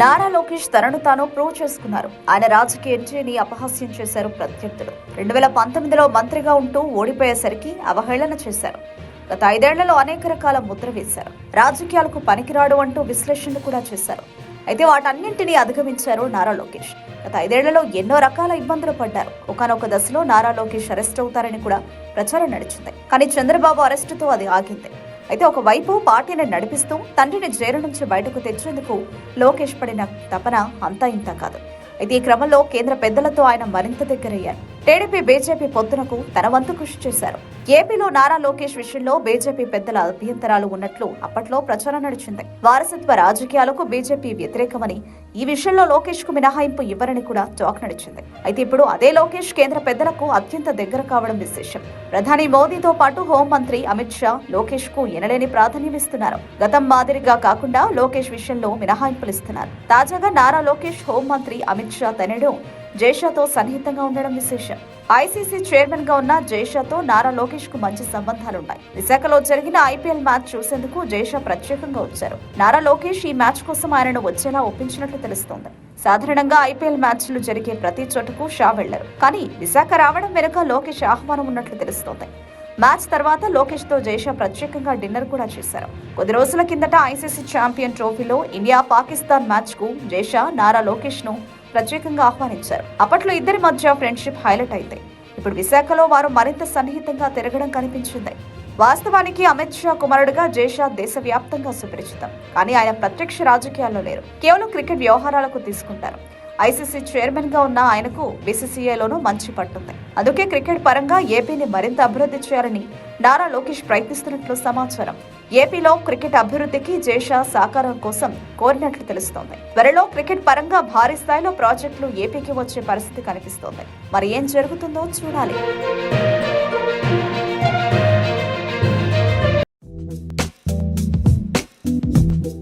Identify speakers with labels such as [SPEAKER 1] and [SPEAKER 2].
[SPEAKER 1] నారా లోకేష్ తనను తాను ప్రూవ్ చేసుకున్నారు. ఆయన రాజకీయ ఎంట్రీని అపహాస్యం చేశారు ప్రత్యర్థులు. రెండు వేల పంతొమ్మిదిలో మంత్రిగా ఉంటూ ఓడిపోయేసరికి అవహేళన చేశారు. గత ఐదేళ్ళలో అనేక రకాల ముద్ర వేశారు. రాజకీయాలకు పనికిరాడు అంటూ విశ్లేషణలు కూడా చేశారు. అయితే వాటన్నింటినీ అధిగమించారు నారా లోకేష్. గత ఐదేళ్ళలో ఎన్నో రకాల ఇబ్బందులు పడ్డారు. ఒకనొక దశలో నారా లోకేష్ అరెస్ట్ అవుతారని కూడా ప్రచారం నడిచింది. కానీ చంద్రబాబు అరెస్టుతో అది ఆగింది. అయితే ఒకవైపు పార్టీని నడిపిస్తూ తండ్రిని జైలు నుంచి బయటకు తెచ్చేందుకు లోకేష్ పడిన తపన అంతా ఇంత కాదు. అయితే ఈ క్రమంలో కేంద్ర పెద్దలతో ఆయన మరింత దగ్గరయ్యారు. టీడీపీ బీజేపీ పొత్తునకు తన వంతు కృషి చేశారు. ఏపీలో నారా లోకేష్ విషయంలో బీజేపీ పెద్దల అభ్యంతరాలు ఉన్నట్లు అప్పట్లో ప్రచారం నడిచింది. వారసత్వ రాజకీయాలకు బీజేపీ వ్యతిరేకమని ఈ విషయంలో లోకేష్కు మినహాయింపు ఇవ్వరని కూడా టాక్ నడిచింది. అయితే ఇప్పుడు అదే లోకేష్ కేంద్ర పెద్దలకు అత్యంత దగ్గర కావడం విశేషం. ప్రధాని మోదీతో పాటు హోంమంత్రి అమిత్ షా లోకేష్కు ఎనలేని ప్రాధాన్యం ఇస్తున్నారు గతం మాదిరిగా కాకుండా లోకేష్ విషయంలో మినహాయింపులు ఇస్తున్నారు తాజాగా నారా లోకేష్ హోంమంత్రి అమిత్ షా తనడు జైషాతో సన్నిహితంగా ఉండడం విశేషం. ఐసీసీ చైర్మన్గా ఉన్న జైషాతో నారా లోకేష్కు మంచి సంబంధాలున్నాయి. విశాఖలో జరిగిన ఐపీఎల్ మ్యాచ్ చూసేందుకు జైషా ప్రత్యేకంగా వచ్చారు. నారా లోకేష్ ఈ మ్యాచ్ కోసం ఆయనను వచ్చేలా ఒప్పించినట్లు తెలుస్తోంది. సాధారణంగా ఐపీఎల్ మ్యాచ్లు జరిగే ప్రతి చోటకు షా వెళ్ళరు కానీ విశాఖ రావడం వెనుక లోకేష్ ఆహ్వానం ఉన్నట్లు తెలుస్తోంది. మ్యాచ్ తర్వాత లోకేష్తో జైషా ప్రత్యేకంగా డిన్నర్ కూడా చేశారు. కొద్ది రోజుల కిందట ఐసీసీ ఛాంపియన్ ట్రోఫీలో ఇండియా పాకిస్తాన్ మ్యాచ్కు జైషా నారా లోకేష్ను ప్రత్యేకంగా ఆహ్వానించారు. అప్పట్లో ఇద్దరి మధ్య ఫ్రెండ్షిప్ హైలైట్ అయింది. ఇప్పుడు విశాఖలో వారు మరింత సన్నిహితంగా తిరగడం కనిపించింది. వాస్తవానికి అమిత్ షా కుమారుడుగా జైషా దేశవ్యాప్తంగా సుపరిచితం. కానీ ఆయన ప్రత్యక్ష రాజకీయాల్లో లేరు. కేవలం క్రికెట్ వ్యవహారాలకు తీసుకుంటారు. ఐసీసీ చైర్మన్గా ఉన్న ఆయనకు బీసీసీఐలోనూ మంచి పట్టుంది. అందుకే క్రికెట్ పరంగా ఏపీని మరింత అభివృద్ధి చేయాలని నారా లోకేష్ ప్రయత్నిస్తున్నట్లు సమాచారం. ఏపీలో క్రికెట్ అభివృద్ధికి జేషా సహకారం కోసం కోరినట్లు తెలుస్తోంది. త్వరలో క్రికెట్ పరంగా భారీ స్థాయిలో ప్రాజెక్టులు ఏపీకి వచ్చే పరిస్థితి కనిపిస్తోంది. మరి ఏం జరుగుతుందో చూడాలి.